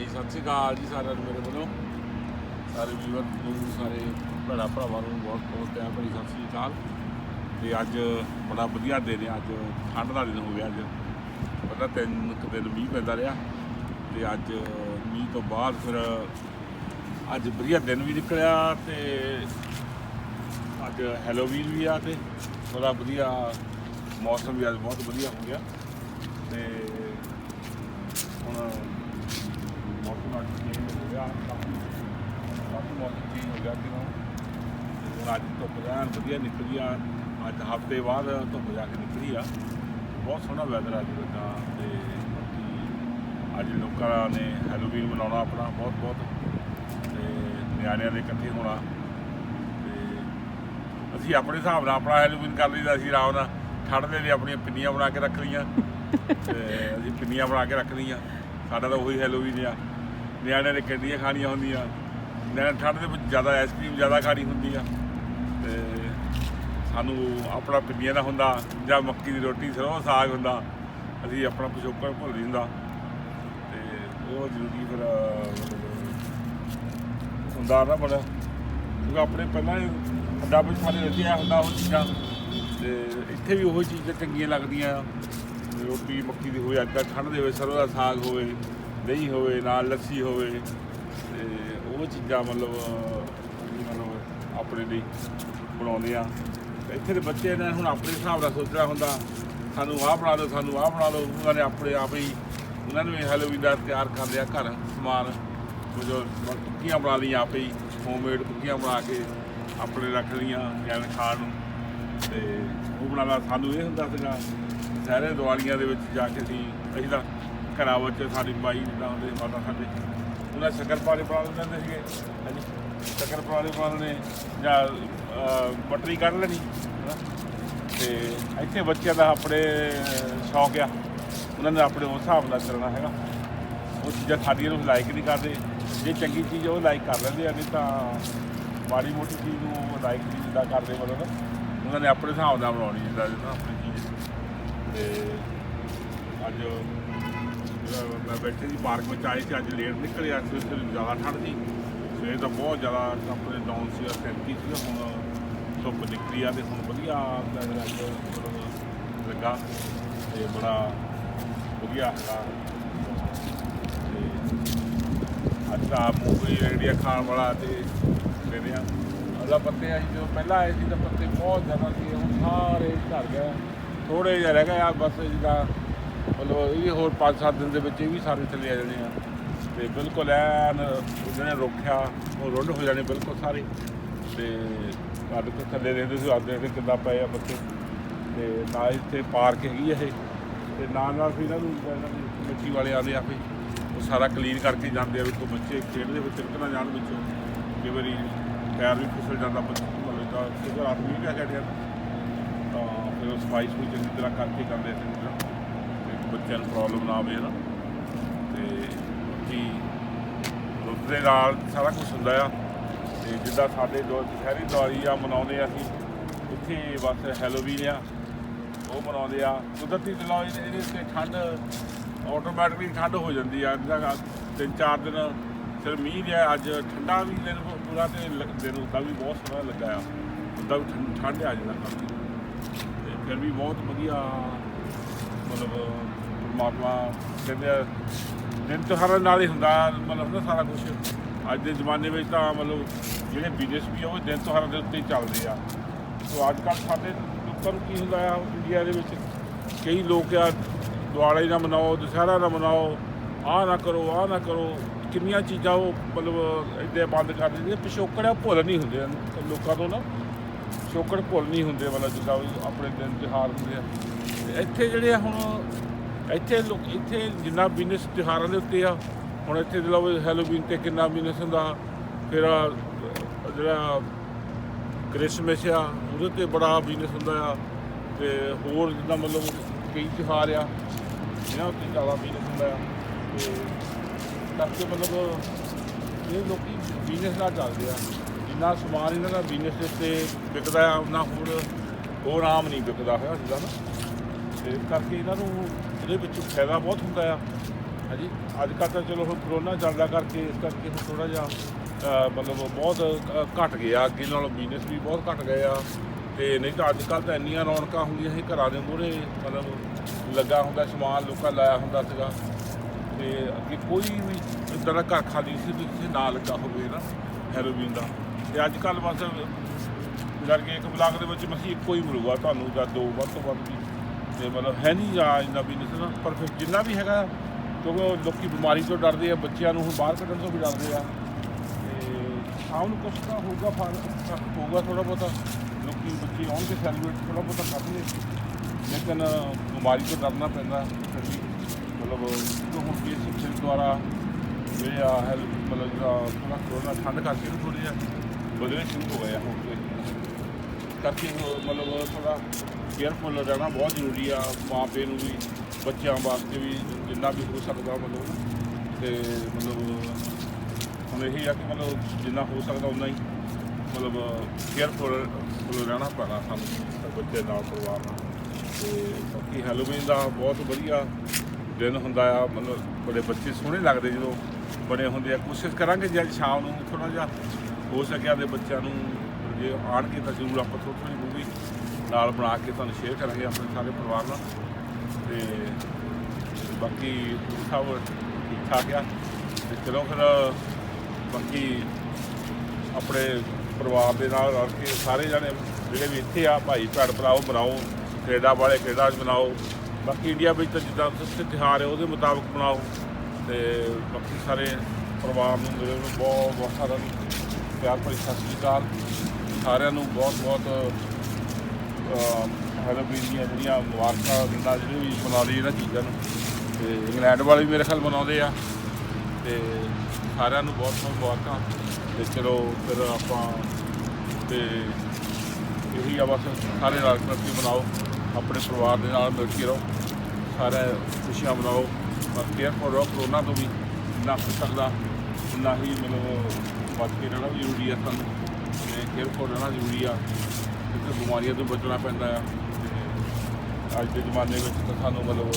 ਹਾਂਜੀ ਸਤਿ ਸ਼੍ਰੀ ਅਕਾਲ ਜੀ ਸਾਰਿਆਂ ਨੂੰ ਮੇਰੇ ਵੱਲੋਂ। ਸਾਰੇ ਵੀਰ ਨੂੰ, ਸਾਰੇ ਭੈਣਾਂ ਭਰਾਵਾਂ ਨੂੰ ਬਹੁਤ ਬਹੁਤ ਪਿਆਰ ਭਰੀ ਸਤਿ ਸ਼੍ਰੀ ਅਕਾਲ। ਤੇ ਅੱਜ ਬੜਾ ਵਧੀਆ ਦਿਨ ਹੈ, ਅੱਜ ਠੰਡ ਦਾ ਦਿਨ ਹੋ ਗਿਆ ਅੱਜ। ਪਤਾ ਤਿੰਨ ਕੁ ਦਿਨ ਮੀਂਹ ਪੈਂਦਾ ਰਿਹਾ ਤੇ ਅੱਜ ਮੀਂਹ ਤੋਂ ਬਾਅਦ ਫਿਰ ਅੱਜ ਵਧੀਆ ਦਿਨ ਵੀ ਨਿਕਲਿਆ ਤੇ ਅੱਜ ਹੈਲੋਵੀਨ ਵੀ ਆ ਤੇ ਬੜਾ ਵਧੀਆ ਮੌਸਮ ਵੀ ਅੱਜ ਬਹੁਤ ਵਧੀਆ ਹੋ ਗਿਆ। ਤੇ ਹੁਣ ਮੌਸਮ ਅੱਜ ਚੇਂਜ ਹੋ ਗਿਆ, ਕਾਫੀ ਕਾਫੀ ਮੌਸਮ ਚੇਂਜ ਹੋ ਗਿਆ ਕਿ ਹੁਣ ਅੱਜ ਧੁੱਪ ਜਾਣ ਵਧੀਆ ਨਿਕਲੀ ਆ। ਅੱਜ ਹਫ਼ਤੇ ਬਾਅਦ ਧੁੱਪ ਜਾ ਕੇ ਨਿਕਲੀ ਆ। ਬਹੁਤ ਸੋਹਣਾ ਵੈਦਰ ਅੱਜ ਲੱਗਾ ਤੇ ਬਾਕੀ ਅੱਜ ਲੋਕਾਂ ਨੇ ਹੈਲੋਵੀਨ ਮਨਾਉਣਾ ਆਪਣਾ ਬਹੁਤ ਬਹੁਤ। ਤੇ ਨਿਆਣਿਆਂ ਦੇ ਇਕੱਠੇ ਹੋਣਾ। ਤੇ ਅਸੀਂ ਆਪਣੇ ਹਿਸਾਬ ਨਾਲ ਆਪਣਾ ਹੈਲੋਵੀਨ ਕਰ ਲਈਦਾ ਅਸੀਂ ਆਰਾਮ ਨਾਲ ਠੰਡ ਦੇ ਲਈ ਆਪਣੀਆਂ ਪਿੰਨੀਆਂ ਬਣਾ ਕੇ ਰੱਖ ਲਈਆਂ। ਤੇ ਅਸੀਂ ਪਿੰਨੀਆਂ ਬਣਾ ਕੇ ਰੱਖ ਲਈਆਂ। ਸਾਡਾ ਤਾਂ ਉਹੀ ਹੈਲੋਵੀਨ ਆ। ਨਿਆਣਿਆਂ ਨੇ ਕੈਂਡੀਆਂ ਖਾਣੀਆਂ ਹੁੰਦੀਆਂ। ਨਿਆਣੇ ਠੰਡ ਦੇ ਵਿੱਚ ਜ਼ਿਆਦਾ ਆਈਸਕ੍ਰੀਮ ਜ਼ਿਆਦਾ ਖਾਣੀ ਹੁੰਦੀ ਆ। ਤੇ ਸਾਨੂੰ ਆਪਣਾ ਪਿੰਡੀਆਂ ਦਾ ਹੁੰਦਾ, ਜਾਂ ਮੱਕੀ ਦੀ ਰੋਟੀ, ਸਰੋਂ ਸਾਗ ਹੁੰਦਾ। ਅਸੀਂ ਆਪਣਾ ਪਿਛੋਕੜ ਭੁੱਲ ਜਾਂਦਾ। ਹੁੰਦਾ ਤੇ ਉਹ ਜ਼ਰੂਰੀ ਫਿਰ ਮਤਲਬ ਹੁੰਦਾ ਨਾ ਬੜਾ। ਕਿਉਂਕਿ ਆਪਣੇ ਪਹਿਲਾਂ ਹੀ ਅੱਡਾ ਵਿੱਚ ਸਾਡੇ ਰਚਿਆ ਹੁੰਦਾ ਉਹ ਚੀਜ਼ਾਂ। ਤੇ ਇੱਥੇ ਵੀ ਉਹ ਚੀਜ਼ਾਂ ਚੰਗੀਆਂ ਲੱਗਦੀਆਂ। ਰੋਟੀ ਮੱਕੀ ਦੀ ਹੋਵੇ, ਅੱਜ ਕੱਲ੍ਹ ਠੰਡ ਦੇ ਹੋਵੇ ਸਰੋਂ ਦਾ ਸਾਗ ਹੋਵੇ। ਦਹੀਂ ਹੋਵੇ, ਨਾਲ ਲੱਸੀ ਹੋਵੇ, ਤੇ ਉਹ ਚੀਜ਼ਾਂ ਮਤਲਬ ਮਤਲਬ ਆਪਣੇ ਲਈ ਬਣਾਉਂਦੇ ਆ। ਇੱਥੇ ਦੇ ਬੱਚੇ ਨੇ ਹੁਣ ਆਪਣੇ ਹਿਸਾਬ ਨਾਲ ਸੋਚਣਾ ਹੁੰਦਾ, ਸਾਨੂੰ ਆਹ ਬਣਾ ਦਿਓ, ਸਾਨੂੰ ਆਹ ਬਣਾ ਦਿਓ। ਉਹਨਾਂ ਨੇ ਆਪਣੇ ਆਪ ਹੀ, ਉਹਨਾਂ ਨੇ ਵੀ ਹੈਲੋਵੀਨ ਦਾ ਤਿਆਰ ਕਰ ਲਿਆ ਘਰ, ਸਮਾਨ। ਜੋ ਕੁੱਕੀਆਂ ਬਣਾ ਲਈਆਂ ਆਪੇ ਹੀ ਹੋਮਮੇਡ ਕੁੱਕੀਆਂ ਬਣਾ ਕੇ ਆਪਣੇ ਰੱਖ ਲਈਆਂ ਜਿਵੇਂ ਖਾਣ ਨੂੰ। ਤੇ ਉਹ ਬਣਾਲਾ ਸਾਨੂੰ ਇਹ ਹੁੰਦਾ ਸੀਗਾ ਸਾਰੇ ਦੀਵਾਲੀਆਂ ਦੇ ਵਿੱਚ ਜਾ ਕੇ ਅਸੀਂ ਅਸੀਂ ਤਾਂ ਘਰਾਂ ਵਿੱਚ ਸਾਡੀ ਬਾਈ ਜਿੱਦਾਂ ਹੁੰਦੇ ਮਾਤਾ ਸਾਡੇ, ਉਹਨਾਂ ਸ਼ੱਕਰ ਪਾਰੇ ਬਣਾ ਲੈਂਦੇ ਹੁੰਦੇ ਸੀਗੇ, ਹਾਂਜੀ। ਸ਼ੱਕਰ ਪਾਰੇ ਬਣਾ ਜਾਂ ਪਟਰੀ ਕੱਢ ਲੈਣੀ, ਹਨਾ। ਤੇ ਇੱਥੇ ਬੱਚਿਆਂ ਦਾ ਆਪਣੇ ਸ਼ੌਕ ਆ। ਉਹਨਾਂ ਨੇ ਆਪਣੇ ਉਸ ਹਿਸਾਬ ਨਾਲ ਕਰਨਾ ਹੈਗਾ। ਉਹ ਚੀਜ਼ਾਂ ਸਾਡੀਆਂ ਨੂੰ ਲਾਈਕ ਨਹੀਂ ਕਰਦੇ। ਜੇ ਚੰਗੀ ਚੀਜ਼ ਉਹ ਲਾਈਕ ਕਰ ਲੈਂਦੇ ਆ, ਨਹੀਂ ਤਾਂ ਮਾੜੀ ਮੋਟੀ ਚੀਜ਼ ਨੂੰ ਲਾਈਕ ਨਹੀਂ ਜਿੱਦਾਂ ਕਰਦੇ ਮਤਲਬ। ਉਹਨਾਂ ਨੇ ਆਪਣੇ ਹਿਸਾਬ ਨਾਲ ਬਣਾਉਣੀ ਜਿੱਦਾਂ ਆਪਣੀ ਚੀਜ਼। ਤੇ ਅੱਜ ਮੈਂ ਬੈਠੇ ਸੀ ਪਾਰਕ ਵਿੱਚ, ਆਏ ਸੀ, ਅੱਜ ਲੇਟ ਨਿਕਲਿਆ ਸੀ ਉੱਥੇ ਜ਼ਿਆਦਾ ਠੰਡ ਸੀ। ਸਵੇਰ ਤਾਂ ਬਹੁਤ ਜ਼ਿਆਦਾ ਆਪਣੇ ਡਾਊਨ ਸੀ 37 ਸੀ, ਹੁਣ ਧੁੱਪ ਨਿਕਲੀ ਆ ਤੇ ਹੁਣ ਵਧੀਆ weather ਅੱਜ ਮਤਲਬ ਲੱਗਾ ਤੇ ਬੜਾ ਵਧੀਆ ਹੈਗਾ। ਤੇ ਅੱਜ ਤਾਂ ਮੂੰਗਫਲੀ ਰੇੜੀਆਂ ਖਾਣ ਵਾਲਾ ਤੇ ਲੈਣੇ ਆ ਅਗਲਾ ਪੱਤੇ ਅਸੀਂ ਜਦੋਂ ਪਹਿਲਾਂ ਆਏ ਸੀ, ਤਾਂ ਪੱਤੇ ਬਹੁਤ ਜ਼ਿਆਦਾ ਸੀ, ਹੁਣ ਸਾਰੇ ਝੜ ਗਏ। ਥੋੜੇ ਜਿਹਾ ਰਹਿ ਗਏ ਆ, ਬਸ ਜਿੱਦਾਂ ਮਤਲਬ ਇਹ ਵੀ ਹੋਰ 5-7 ਦਿਨ ਦੇ ਵਿੱਚ ਇਹ ਵੀ ਸਾਰੇ ਥੱਲੇ ਆ ਜਾਣੇ ਆ। ਤੇ ਬਿਲਕੁਲ ਐਨ ਜਿਹਨੇ ਰੋਕਿਆ, ਉਹ ਰੁੱਲ ਹੋ ਜਾਣੇ ਬਿਲਕੁਲ ਸਾਰੇ। ਤੇ ਸਾਡੇ ਕੋਲ ਥੱਲੇ ਦੇਖਦੇ ਸੀ ਆਦੇ ਦੇ ਕਿੱਦਾਂ ਪਏ ਆ ਬੱਚੇ। ਤੇ ਨਾ ਇੱਥੇ ਪਾਰਕ ਹੈਗੀ ਇਹ। ਤੇ ਨਾਲ ਨਾਲ ਫਿਰ ਇਹਨਾਂ ਨੂੰ ਮਿੱਟੀ ਵਾਲੇ ਆਦੇ ਆ ਵੀ ਉਹ ਸਾਰਾ ਕਲੀਨ ਕਰਕੇ ਜਾਂਦੇ ਆ ਵੀ ਕੋਈ ਬੱਚੇ ਖੇਡਦੇ ਵਿੱਚ ਤਿਲਕ ਨਾ ਜਾਣ ਵਿੱਚੋਂ। ਕਈ ਵਾਰੀ ਪੈਰ ਵੀ ਫਿਸਲ ਜਾਂਦਾ ਬੱਚੇ ਮਤਲਬ ਤਾਂ ਕਿਉਂਕਿ ਰਾਤ ਵੀ ਕਿਆ ਕੱਢਿਆ ਤਾਂ ਫਿਰ ਉਹ ਸਫ਼ਾਈ ਸਫੂਈ ਚੰਗੀ ਤਰ੍ਹਾਂ ਕਰਕੇ ਕਰਦੇ ਚੰਗੀ ਤਰ੍ਹਾਂ ਬੱਚਿਆਂ ਨੂੰ ਪ੍ਰੋਬਲਮ ਨਾ ਆਵੇ ਨਾ ਤੇ ਕਿ ਦੁੱਧ ਦੇ ਨਾਲ ਸਾਰਾ ਕੁਝ ਹੁੰਦਾ ਆ। ਤੇ ਜਿੱਦਾਂ ਸਾਡੇ ਦੋ ਸ਼ਹਿਰੀ ਦਿਵਾਲੀ ਆ, ਮਨਾਉਂਦੇ ਆ ਅਸੀਂ, ਇੱਥੇ ਬਸ ਹੈਲੋਵੀਨ ਆ, ਉਹ ਮਨਾਉਂਦੇ ਆ। ਕੁਦਰਤੀ ਦਿਨਾਂ ਇਹਦੇ ਇਹਦੇ ਤੇ ਠੰਡ ਆਟੋਮੈਟਿਕਲੀ ਠੰਡ ਹੋ ਜਾਂਦੀ ਆ। ਜਿੱਦਾਂ ਤਿੰਨ ਚਾਰ ਦਿਨ ਫਿਰ ਮੀਂਹ ਰਿਹਾ ਅੱਜ ਠੰਡਾ ਵੀ ਦਿਨ ਪੂਰਾ ਤੇ ਲ- ਦਿਨ ਹੁੰਦਾ ਵੀ ਬਹੁਤ ਸੋਹਣਾ ਲੱਗਾ ਆ। ਹੁੰਦਾ ਵੀ ਠੰਡ- ਠੰਡ ਆ ਜਾਂਦਾ। ਕਾਫੀ ਤੇ ਫਿਰ ਵੀ ਬਹੁਤ ਵਧੀਆ ਮਤਲਬ ਪਰਮਾਤਮਾ ਕਹਿੰਦੇ ਆ, ਦਿਨ ਤਿਉਹਾਰਾਂ ਨਾਲ ਹੀ ਹੁੰਦਾ, ਮਤਲਬ ਨਾ ਸਾਰਾ ਕੁਝ ਅੱਜ ਦੇ ਜ਼ਮਾਨੇ ਵਿੱਚ ਤਾਂ ਮਤਲਬ ਜਿਹੜੇ ਬਿਜ਼ਨਸ ਵੀ ਆ, ਉਹ ਦਿਨ ਤਿਉਹਾਰਾਂ ਦੇ ਉੱਤੇ ਹੀ ਚੱਲਦੇ ਆ। ਸੋ ਅੱਜ ਕੱਲ੍ਹ ਸਾਡੇ ਲੋਕਾਂ ਨੂੰ ਕੀ ਹੁੰਦਾ ਆ, ਇੰਡੀਆ ਦੇ ਵਿੱਚ ਕਈ ਲੋਕ ਆ, ਦਿਵਾਲੀ ਨਾ ਮਨਾਓ, ਦੁਸਹਿਰਾ ਨਾ ਮਨਾਓ, ਆਹ ਨਾ ਕਰੋ, ਆਹ ਨਾ ਕਰੋ, ਕਿੰਨੀਆਂ ਚੀਜ਼ਾਂ ਉਹ ਮਤਲਬ ਇੱਦਾਂ ਬੰਦ ਕਰ ਦਿੰਦੇ ਪਿਛੋਕੜ ਆ, ਭੁੱਲ ਨਹੀਂ ਹੁੰਦੇ ਲੋਕਾਂ ਤੋਂ ਨਾ ਪਿਛੋਕੜ ਭੁੱਲ ਨਹੀਂ ਹੁੰਦੇ, ਮਤਲਬ ਜਿੱਦਾਂ ਵੀ ਆਪਣੇ ਦਿਨ ਤਿਉਹਾਰ ਹੁੰਦੇ ਆ। ਤੇ ਇੱਥੇ ਜਿਹੜੇ ਆ ਹੁਣ ਇੱਥੇ ਲੋਕ ਇੱਥੇ ਜਿੰਨਾ ਬਿਜ਼ਨਸ ਤਿਉਹਾਰਾਂ ਦੇ ਉੱਤੇ ਆ, ਹੁਣ ਇੱਥੇ ਦੇ ਲਓ ਹੈਲੋਵੀਨ ਤੇ ਕਿੰਨਾ ਬਿਜ਼ਨਸ ਹੁੰਦਾ। ਫਿਰ ਜਿਹੜਾ ਕ੍ਰਿਸਮਸ ਆ, ਉਹਦੇ ਤੇ ਬੜਾ ਬਿਜ਼ਨਸ ਹੁੰਦਾ ਆ। ਤੇ ਹੋਰ ਜਿੱਦਾਂ ਮਤਲਬ ਕਈ ਤਿਉਹਾਰ ਆ, ਇਹਨਾਂ ਉੱਤੇ ਜ਼ਿਆਦਾ ਬਿਜ਼ਨਸ ਹੁੰਦਾ ਆ। ਤੇ ਕਰਕੇ ਮਤਲਬ ਇਹ ਲੋਕੀ ਬਿਜ਼ਨਸ ਨਾਲ ਚੱਲਦੇ ਆ। ਜਿੰਨਾ ਸਮਾਨ ਇਹਨਾਂ ਦਾ ਬਿਜ਼ਨਸ ਦੇ ਉੱਤੇ ਵਿਕਦਾ ਆ ਉਹਨਾਂ ਹੋਰ ਹੋਰ ਆਮ ਨਹੀਂ ਵਿਕਦਾ ਹੋਇਆ ਜਿੱਦਾਂ ਨਾ। ਤੇ ਇਸ ਕਰਕੇ ਇਹਨਾਂ ਨੂੰ ਇਹਦੇ ਵਿੱਚ ਫਾਇਦਾ ਬਹੁਤ ਹੁੰਦਾ ਆ। ਹਾਂਜੀ ਅੱਜ ਕੱਲ੍ਹ ਤਾਂ ਚਲੋ ਹੁਣ ਕਰੋਨਾ ਚੱਲਦਾ ਕਰਕੇ ਇਸ ਕਰਕੇ ਹੁਣ ਥੋੜਾ ਜਿਹਾ ਮਤਲਬ ਬਹੁਤ ਅਹ, ਘਟ ਗਿਆ। ਅੱਗੇ ਨਾਲੋਂ ਬਿਜ਼ਨਸ ਵੀ ਬਹੁਤ ਘਟ ਗਏ ਆ। ਤੇ ਨਹੀਂ ਤਾਂ ਅੱਜ ਕੱਲ੍ਹ ਤਾਂ ਇੰਨੀਆਂ ਰੌਣਕਾਂ ਹੁੰਦੀਆਂ ਸੀ ਘਰਾਂ ਦੇ ਮੂਹਰੇ ਮਤਲਬ ਲੱਗਾ ਹੁੰਦਾ ਸਮਾਨ ਲੋਕਾਂ ਲਾਇਆ ਹੁੰਦਾ ਸੀਗਾ। ਤੇ ਅੱਗੇ ਕੋਈ ਵੀ ਇਦਾਂ ਦਾ ਘਰ ਖਾਲੀ ਸੀ ਵੀ ਕਿਸੇ ਨਾ ਲੱਗਾ ਹੋਵੇ ਨਾ ਹੈਲੋਵੀਨ ਦਾ। ਤੇ ਅੱਜ ਕੱਲ੍ਹ ਬਸ ਕਰਕੇ ਇੱਕ ਬਲਾਕ ਦੇ ਵਿੱਚ ਮਸੀਂ ਇੱਕੋ ਹੀ ਮਿਲੂਗਾ ਤੁਹਾਨੂੰ ਜਾਂ ਦੋ ਵੱਧ ਤੋਂ ਵੱਧ ਵੀ। ਤੇ ਮਤਲਬ ਹੈ ਨਹੀਂ ਜਾਂ ਇੰਨਾ ਬਿਜ਼ਨਸ ਨਾ, ਪਰ ਫਿਰ ਜਿੰਨਾ ਵੀ ਹੈਗਾ, ਕਿਉਂਕਿ ਉਹ ਲੋਕੀ ਬਿਮਾਰੀ ਤੋਂ ਡਰਦੇ ਆ, ਬੱਚਿਆਂ ਨੂੰ ਹੁਣ ਬਾਹਰ ਕੱਢਣ ਤੋਂ ਵੀ ਡਰਦੇ ਆ। ਤੇ ਸ਼ਾਮ ਨੂੰ ਕੁਛ ਤਾਂ ਹੋਊਗਾ ਫ਼ਰਕ ਹੋਊਗਾ ਥੋੜਾ ਬਹੁਤਾ। ਲੋਕੀ ਬੱਚੇ ਆਉਣਗੇ ਸੈਲੀਬ੍ਰੇਟ ਥੋੜਾ ਬਹੁਤਾ ਕਰਨਗੇ। ਲੇਕਿਨ ਬਿਮਾਰੀ ਤੋਂ ਡਰਨਾ ਪੈਂਦਾ, ਫਿਰ ਵੀ ਮਤਲਬ ਜੋ ਹੁਣ ਕੇਸ ਸਿੱਖਣ ਦੁਆਰਾ ਜਿਹੜੇ ਆ ਹੈ ਮਤਲਬ ਜਿਹੜਾ ਥੋੜਾ ਕਰੋਨਾ ਠੰਡ ਕਰਕੇ ਥੋੜੇ ਜਿਹਾ ਬਦਲਣੇ ਸ਼ੁਰੂ ਹੋ ਗਏ ਆ ਹੁਣ ਤੇ। ਕਰਕੇ ਮਤਲਬ ਥੋੜਾ ਕੇਅਰਫੁਲ ਰਹਿਣਾ ਬਹੁਤ ਜ਼ਰੂਰੀ ਆ ਮਾਂ ਪਿਓ ਨੂੰ ਵੀ, ਬੱਚਿਆਂ ਵਾਸਤੇ ਵੀ ਜਿੰਨਾ ਵੀ ਹੋ ਸਕਦਾ ਮਤਲਬ। ਤੇ ਮਤਲਬ ਹੁਣ ਇਹੀ ਆ ਕਿ ਮਤਲਬ ਜਿੰਨਾ ਹੋ ਸਕਦਾ ਉਨਾ ਹੀ ਮਤਲਬ ਕੇਅਰਫੁਲ ਰਹਿਣਾ ਪੈਣਾ ਸਾਨੂੰ, ਬੱਚੇ ਨਾਲ, ਪਰਿਵਾਰ ਨਾਲ। ਤੇ ਬਾਕੀ ਹੈਲੋਵੀਨ ਦਾ ਬਹੁਤ ਵਧੀਆ ਦਿਨ ਹੁੰਦਾ ਆ, ਮਤਲਬ ਬੜੇ ਬੱਚੇ ਸੋਹਣੇ ਲੱਗਦੇ ਜਦੋਂ ਬਣੇ ਹੁੰਦੇ ਆ। ਕੋਸ਼ਿਸ਼ ਕਰਾਂਗੇ ਜੇ ਅੱਜ ਸ਼ਾਮ ਨੂੰ ਥੋੜਾ ਜਿਹਾ ਹੋ ਸਕਿਆ ਦੇ ਬੱਚਿਆਂ ਨੂੰ ਜੇ ਆਣਗੇ ਤਾਂ ਜ਼ਰੂਰ ਆਪਾਂ ਥੋੜੀ ਥੋੜੀ ਮੂਵੀ ਨਾਲ ਬਣਾ ਕੇ ਤੁਹਾਨੂੰ ਸ਼ੇਅਰ ਕਰਾਂਗੇ ਆਪਣੇ ਸਾਰੇ ਪਰਿਵਾਰ ਨਾਲ। ਤੇ ਬਾਕੀ ਸਭ ਠੀਕ ਠਾਕ ਆ? ਤੇ ਚਲੋ ਫਿਰ, ਬਾਕੀ ਆਪਣੇ ਪਰਿਵਾਰ ਦੇ ਨਾਲ ਰਲ ਕੇ ਸਾਰੇ ਜਣੇ ਜਿਹੜੇ ਵੀ ਇੱਥੇ ਆ, ਭਾਈ, ਭੈਣ ਭਰਾਓ ਬਣਾਓ ਕੈਨੇਡਾ ਵਾਲੇ ਕੈਨੇਡਾ 'ਚ ਬਣਾਓ ਬਾਕੀ ਇੰਡੀਆ ਵਿੱਚ ਤਾਂ ਜਿੱਦਾਂ ਤੁਸੀਂ ਤਿਉਹਾਰ ਹੈ, ਉਹਦੇ ਮੁਤਾਬਕ ਬਣਾਓ ਤੇ ਬਾਕੀ ਸਾਰੇ ਪਰਿਵਾਰ ਨੂੰ ਮੇਰੇ ਨੂੰ ਬਹੁਤ ਬਹੁਤ ਸਾਰਾ ਪਿਆਰ ਭਰੀ ਸਤਿ ਸ਼੍ਰੀ ਅਕਾਲ। ਸਾਰਿਆਂ ਨੂੰ ਬਹੁਤ ਬਹੁਤ ਹੈਲੋਵੀਨ ਦੀਆਂ ਜਿਹੜੀਆਂ ਮੁਬਾਰਕਾਂ ਦਿੰਦਾ, ਜਿਹੜੇ ਵੀ ਮਨਾਉਂਦੇ ਇਹਨਾਂ ਚੀਜ਼ਾਂ ਨੂੰ। ਤੇ ਇੰਗਲੈਂਡ ਵਾਲੇ ਵੀ ਮੇਰੇ ਖਿਆਲ ਮਨਾਉਂਦੇ ਆ। ਤੇ ਸਾਰਿਆਂ ਨੂੰ ਬਹੁਤ ਬਹੁਤ ਮੁਬਾਰਕਾਂ। ਤੇ ਚਲੋ ਫਿਰ ਆਪਾਂ, ਤੇ ਇਹੀ ਆ ਬਸ, ਸਾਰੇ ਰਲ ਮਿਲ ਕੇ ਬਣਾਓ ਆਪਣੇ ਪਰਿਵਾਰ ਦੇ ਨਾਲ ਮਿਲ ਕੇ ਰਹੋ। ਸਾਰੇ ਖੁਸ਼ੀਆਂ ਮਨਾਓ। ਬਸ ਕੇਅਰਫੁਲ ਰਹੋ ਕਰੋਨਾ ਤੋਂ ਵੀ ਜਿੰਨਾ ਹੋ ਸਕਦਾ। ਉਨਾ ਹੀ ਮਤਲਬ ਬਚ ਕੇ ਰਹਿਣਾ ਵੀ ਜ਼ਰੂਰੀ ਆ ਸਾਨੂੰ। ਤੇ ਕੇਅਰਫੁਲ ਰਹਿਣਾ ਜ਼ਰੂਰੀ ਆ, ਕਿਉਂਕਿ ਬਿਮਾਰੀਆਂ ਤੋਂ ਬਚਣਾ ਪੈਂਦਾ ਆ। ਤੇ ਅੱਜ ਦੇ ਜ਼ਮਾਨੇ ਵਿੱਚ ਤਾਂ ਸਾਨੂੰ ਮਤਲਬ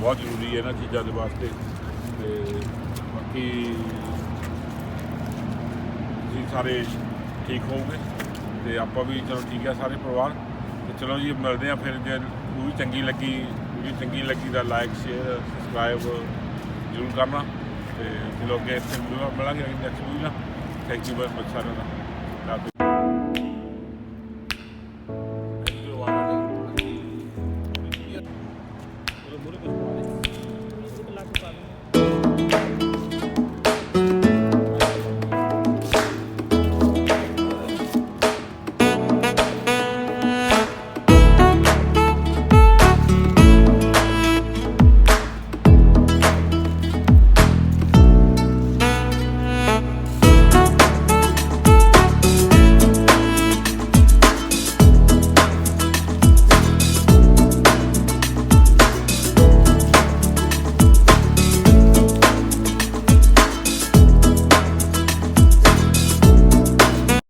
ਬਹੁਤ ਜ਼ਰੂਰੀ ਹੈ ਇਹਨਾਂ ਚੀਜ਼ਾਂ ਦੇ ਵਾਸਤੇ। ਤੇ ਬਾਕੀ ਤੁਸੀਂ ਸਾਰੇ ਠੀਕ ਹੋਵੋਗੇ? ਤੇ ਆਪਾਂ ਵੀ ਚਲੋ ਠੀਕ ਆ ਸਾਰੇ ਪਰਿਵਾਰ। ਤੇ ਚਲੋ ਜੀ, ਮਿਲਦੇ ਆ ਫਿਰ ਜੇ ਵੀ ਚੰਗੀ ਲੱਗੀ ਵੀ ਚੰਗੀ ਲੱਗੀ ਤਾਂ ਲਾਈਕ ਸ਼ੇਅਰ ਸਬਸਕ੍ਰਾਈਬ ਜ਼ਰੂਰ ਕਰਨਾ। ਤੇ ਚਲੋ ਅੱਗੇ ਇੱਥੇ ਮਿਲਾਂਗੇ ਨੈਕਸਟ ਵੀਡੀਓ ਨਾਲ। ਥੈਂਕ ਯੂ ਵੈਰੀ ਮਚ ਸਾਰਿਆਂ ਦਾ। Now,